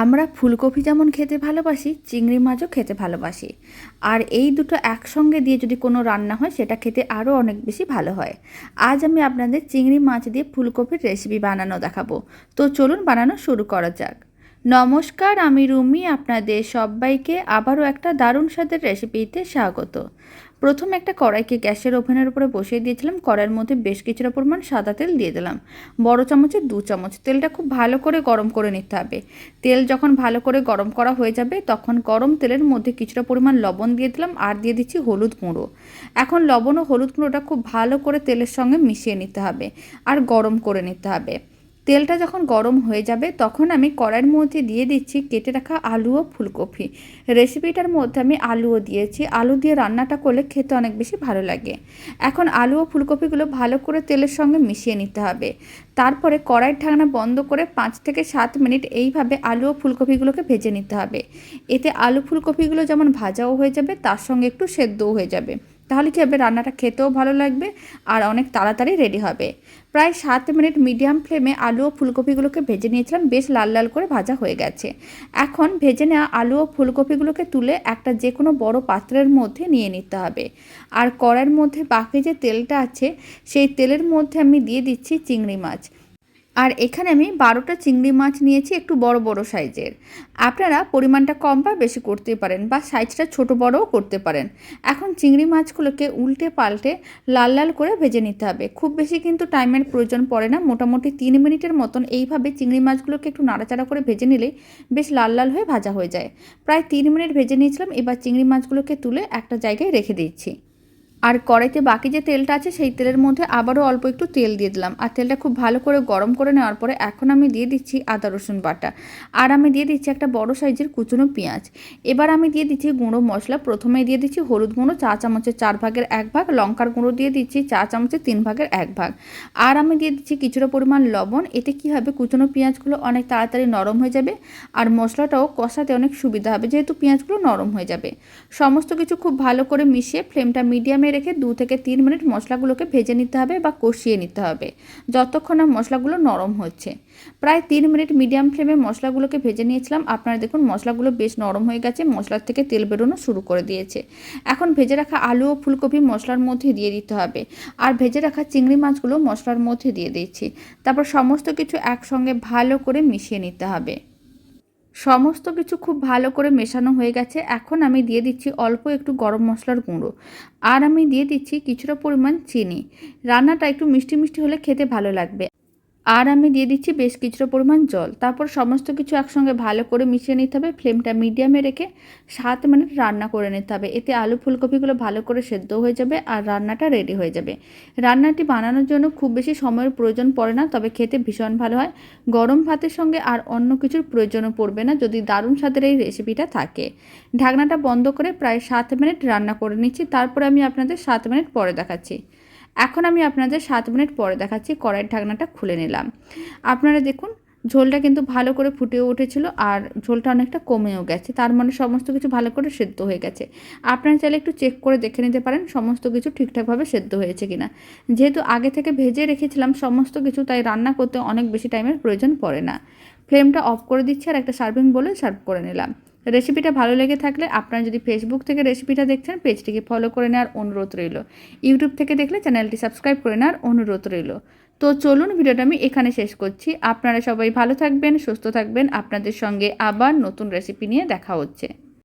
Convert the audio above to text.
আমরা ফুলকপি যেমন খেতে ভালোবাসি, চিংড়ি মাছও খেতে ভালোবাসি। আর এই দুটো একসঙ্গে দিয়ে যদি কোনো রান্না হয়, সেটা খেতে আরও অনেক বেশি ভালো হয়। আজ আমি আপনাদের চিংড়ি মাছ দিয়ে ফুলকপির রেসিপি বানানো দেখাবো। তো চলুন বানানো শুরু করা যাক। নমস্কার, আমি রুমি, আপনাদের সবাইকে আবারও একটা দারুণ স্বাদের রেসিপিতে স্বাগত। প্রথমে একটা কড়াইকে গ্যাসের ওভেনের উপরে বসিয়ে দিয়েছিলাম। কড়াইয়ের মধ্যে বেশ কিছুটা পরিমাণ সাদা তেল দিয়ে দিলাম। বড় চামচে দু চামচ। তেলটা খুব ভালো করে গরম করে নিতে হবে। তেল যখন ভালো করে গরম করা হয়ে যাবে, তখন গরম তেলের মধ্যে কিছুটা পরিমাণ লবণ দিয়ে দিলাম আর দিয়ে দিচ্ছি হলুদ গুঁড়ো। এখন লবণ ও হলুদ গুঁড়োটা খুব ভালো করে তেলের সঙ্গে মিশিয়ে নিতে হবে আর গরম করে নিতে হবে। তেলটা যখন গরম হয়ে যাবে, তখন আমি কড়াইয়ের মধ্যে দিয়ে দিচ্ছি কেটে রাখা আলু ও ফুলকপি। রেসিপিটার মধ্যে আমি আলুও দিয়েছি। আলু দিয়ে রান্নাটা করলে খেতে অনেক বেশি ভালো লাগে। এখন আলু ও ফুলকপিগুলো ভালো করে তেলের সঙ্গে মিশিয়ে নিতে হবে। তারপরে কড়াইয়ের ঢাকনা বন্ধ করে পাঁচ থেকে সাত মিনিট এইভাবে আলু ও ফুলকপিগুলোকে ভেজে নিতে হবে। এতে আলু ফুলকপিগুলো যেমন ভাজাও হয়ে যাবে, তার সঙ্গে একটু সেদ্ধও হয়ে যাবে। তাহলে কী হবে? রান্নাটা খেতেও ভালো লাগবে আর অনেক তাড়াতাড়ি রেডি হবে। প্রায় সাত মিনিট মিডিয়াম ফ্লেমে আলু ও ফুলকপিগুলোকে ভেজে নিয়েছিলাম, বেশ লাল লাল করে ভাজা হয়ে গেছে। এখন ভেজে নেওয়া আলু ও ফুলকপিগুলোকে তুলে একটা যে কোনো বড় পাত্রের মধ্যে নিয়ে নিতে হবে। আর কড়াইয়ের মধ্যে বাকি যে তেলটা আছে, সেই তেলের মধ্যে আমি দিয়ে দিচ্ছি চিংড়ি মাছ। আর এখানে আমি বারোটা চিংড়ি মাছ নিয়েছি একটু বড় বড় সাইজের। আপনারা পরিমাণটা কম বা বেশি করতে পারেন বা সাইজটা ছোট বড়ও করতে পারেন। এখন চিংড়ি মাছগুলোকে উল্টে পাল্টে লাল লাল করে ভেজে নিতে হবে। খুব বেশি কিন্তু টাইমের প্রয়োজন পড়ে না। মোটামুটি তিন মিনিটের মতন এইভাবে চিংড়ি মাছগুলোকে একটু নাড়াচাড়া করে ভেজে নিলে বেশ লাল লাল হয়ে ভাজা হয়ে যায়। প্রায় তিন মিনিট ভেজে নিয়েছিলাম। এবার চিংড়ি মাছগুলোকে তুলে একটা জায়গায় রেখে দিচ্ছি। আর কড়াইতে বাকি যে তেলটা আছে, সেই তেলের মধ্যে আবারও অল্প একটু তেল দিয়ে দিলাম। আর তেলটা খুব ভালো করে গরম করে নেওয়ার পরে এখন আমি দিয়ে দিচ্ছি আদা, রসুন বাটা। আর আমি দিয়ে দিচ্ছি একটা বড় সাইজের কুচনো পেঁয়াজ। এবার আমি দিয়ে দিচ্ছি গুঁড়ো মশলা। প্রথমে দিয়ে দিচ্ছি হলুদ গুঁড়ো, চা চামচের চার ভাগের এক ভাগ। লঙ্কার গুঁড়ো দিয়ে দিচ্ছি চা চামচের তিন ভাগের এক ভাগ। আর আমি দিয়ে দিচ্ছি কিছুটা পরিমাণ লবণ। এতে কি হবে? কুচনো পেঁয়াজগুলো অনেক তাড়াতাড়ি নরম হয়ে যাবে। আর মশলাটাও কষাতে অনেক সুবিধা হবে, যেহেতু পেঁয়াজগুলো নরম হয়ে যাবে। সমস্ত কিছু খুব ভালো করে মিশিয়ে, ফ্লেমটা মিডিয়ামে রেখে দু থেকে তিন মিনিট মশলাগুলোকে ভেজে নিতে হবে বা কষিয়ে নিতে হবে, যতক্ষণ না মশলাগুলো নরম হচ্ছে। প্রায় তিন মিনিট মিডিয়াম ফ্লেমে মশলাগুলোকে ভেজে নিয়েছিলাম। আপনারা দেখুন, মশলাগুলো বেশ নরম হয়ে গেছে, মশলার থেকে তেল বেরোনো শুরু করে দিয়েছে। এখন ভেজে রাখা আলু ও ফুলকপি মশলার মধ্যে দিয়ে দিতে হবে। আর ভেজে রাখা চিংড়ি মাছগুলো মশলার মধ্যে দিয়ে দিচ্ছি। তারপর সমস্ত কিছু একসঙ্গে ভালো করে মিশিয়ে নিতে হবে। সমস্ত কিছু খুব ভালো করে মেশানো হয়ে গেছে। এখন আমি দিয়ে দিচ্ছি অল্প একটু গরম মশলার গুঁড়ো। আর আমি দিয়ে দিচ্ছি কিছুটা পরিমাণ চিনি। রান্নাটা একটু মিষ্টি মিষ্টি হলে খেতে ভালো লাগবে। আর আমি দিয়ে দিচ্ছি বেশ কিছুটা পরিমাণ জল। তারপর সমস্ত কিছু একসঙ্গে ভালো করে মিশিয়ে নিতে হবে, ফ্লেমটা মিডিয়ামে রেখে সাত মিনিট রান্না করে নিতে হবে। এতে আলু ফুলকপিগুলো ভালো করে সেদ্ধ হয়ে যাবে আর রান্নাটা রেডি হয়ে যাবে। রান্নাটি বানানোর জন্য খুব বেশি সময়ের প্রয়োজন পড়ে না, তবে খেতে ভীষণ ভালো হয়। গরম ভাতের সঙ্গে আর অন্য কিছুর প্রয়োজনও পড়বে না, যদি দারুণ স্বাদের এই রেসিপিটা থাকে। ঢাকনাটা বন্ধ করে প্রায় সাত মিনিট রান্না করে নিচ্ছি। তারপরে আমি আপনাদের সাত মিনিট পরে দেখাচ্ছি। এখন আমি আপনাদের সাত মিনিট পরে দেখাচ্ছি কড়াইয়ের ঢাকনাটা খুলে নিলাম। আপনারা দেখুন, ঝোলটা কিন্তু ভালো করে ফুটেও উঠেছিল আর ঝোলটা অনেকটা কমেও গেছে। তার মানে সমস্ত কিছু ভালো করে সেদ্ধ হয়ে গেছে। আপনারা চাইলে একটু চেক করে দেখে নিতে পারেন সমস্ত কিছু ঠিকঠাকভাবে সেদ্ধ হয়েছে কিনা। যেহেতু আগে থেকে ভেজে রেখেছিলাম সমস্ত কিছু, তাই রান্না করতে অনেক বেশি টাইমের প্রয়োজন পড়ে না। ফ্লেমটা অফ করে দিচ্ছি আর একটা সার্ভিং বলে সার্ভ করে নিলাম। রেসিপিটা ভালো লেগে থাকলে আপনারা যদি ফেসবুক থেকে রেসিপিটা দেখছেন পেজটিকে ফলো করে নেওয়ার অনুরোধ রইল। ইউটিউব থেকে দেখলে চ্যানেলটি সাবস্ক্রাইব করে নেওয়ার অনুরোধ রইল। তো চলুন ভিডিওটা আমি এখানে শেষ করছি। আপনারা সবাই ভালো থাকবেন, সুস্থ থাকবেন। আপনাদের সঙ্গে আবার নতুন রেসিপি নিয়ে দেখা হচ্ছে।